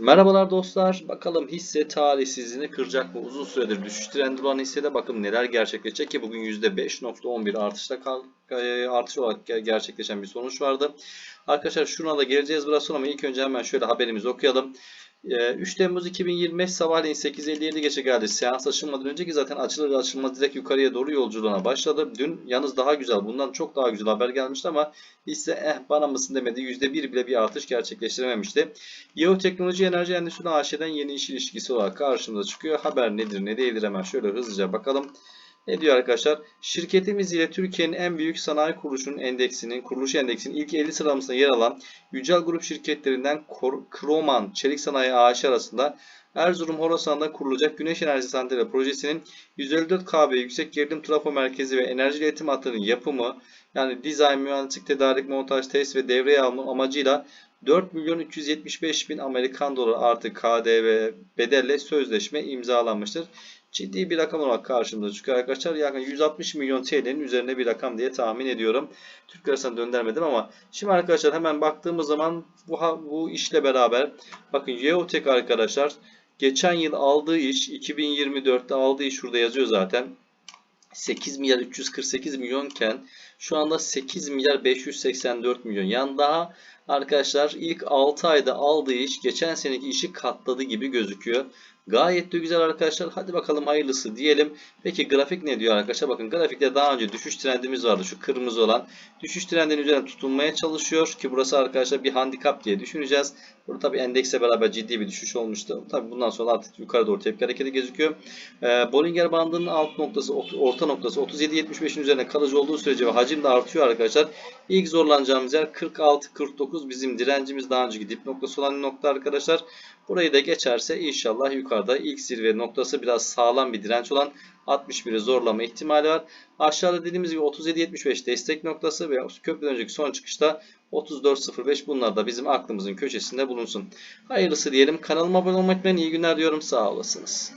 Merhabalar dostlar. Bakalım hisse talihsizliğini kıracak mı? Uzun süredir düşüş trendi olan hissede bakın neler gerçekleşecek ki bugün %5.11 artışla kal e, artış olarak ge- gerçekleşen bir sonuç vardı. Arkadaşlar şuna da geleceğiz biraz sonra ama ilk önce hemen şöyle haberimizi okuyalım. E, 3 Temmuz 2025 sabahleyin 8.57 geçe geldi. Seans açılmadan önceki zaten açılır açılmaz direkt yukarıya doğru yolculuğuna başladı. Dün yalnız daha güzel, bundan çok daha güzel haber gelmişti ama hisse eh bana mısın demedi. %1 bile bir artış gerçekleştirememişti. Yeo Teknoloji Enerji Endüstri AŞ'den yeni iş ilişkisi olarak karşımıza çıkıyor. Haber nedir ne değildir hemen şöyle hızlıca bakalım. Ne diyor arkadaşlar? Şirketimiz ile Türkiye'nin en büyük sanayi kuruluşunun endeksinin, kuruluş endeksinin ilk 50 sıralamasında yer alan Yücel Grup şirketlerinden Kroman Çelik Sanayi AŞ arasında Erzurum Horasan'da kurulacak güneş enerji santrali projesinin 154 kW yüksek gerilim trafo merkezi ve enerji iletim hatlarının yapımı yani dizayn, mühendislik, tedarik, montaj, test ve devreye alma amacıyla 4 milyon 375 bin Amerikan doları artı KDV bedelle sözleşme imzalanmıştır. Ciddi bir rakam olarak karşımıza çıkıyor arkadaşlar. Yakın 160 milyon TL'nin üzerine bir rakam diye tahmin ediyorum. Türk lirasına döndürmedim ama şimdi arkadaşlar hemen baktığımız zaman bu, bu işle beraber bakın Yeotek arkadaşlar geçen yıl aldığı iş 2024'te aldığı iş şurada yazıyor zaten. 8 milyar 348 milyonken şu anda 8 milyar 584 milyon. Yani daha arkadaşlar ilk 6 ayda aldığı iş geçen seneki işi katladı gibi gözüküyor. Gayet de güzel arkadaşlar. Hadi bakalım hayırlısı diyelim. Peki grafik ne diyor arkadaşlar? Bakın grafikte daha önce düşüş trendimiz vardı. Şu kırmızı olan. Düşüş trendinin üzerine tutunmaya çalışıyor. Ki burası arkadaşlar bir handikap diye düşüneceğiz. Burada tabi endekse beraber ciddi bir düşüş olmuştu. Tabi bundan sonra artık yukarı doğru tepki hareketi gözüküyor. Ee, Bollinger bandının alt noktası, ort- orta noktası 37-75'in üzerine kalıcı olduğu sürece ve hacim de artıyor arkadaşlar. İlk zorlanacağımız yer 46-49 bizim direncimiz daha önceki dip noktası olan nokta arkadaşlar. Burayı da geçerse inşallah yukarıda ilk zirve noktası biraz sağlam bir direnç olan 61'i zorlama ihtimali var. Aşağıda dediğimiz gibi 37-75 destek noktası ve köprüden önceki son çıkışta 34.05 bunlar da bizim aklımızın köşesinde bulunsun. Hayırlısı diyelim. Kanalıma abone olmayı unutmayın. İyi günler diyorum. Sağ olasınız.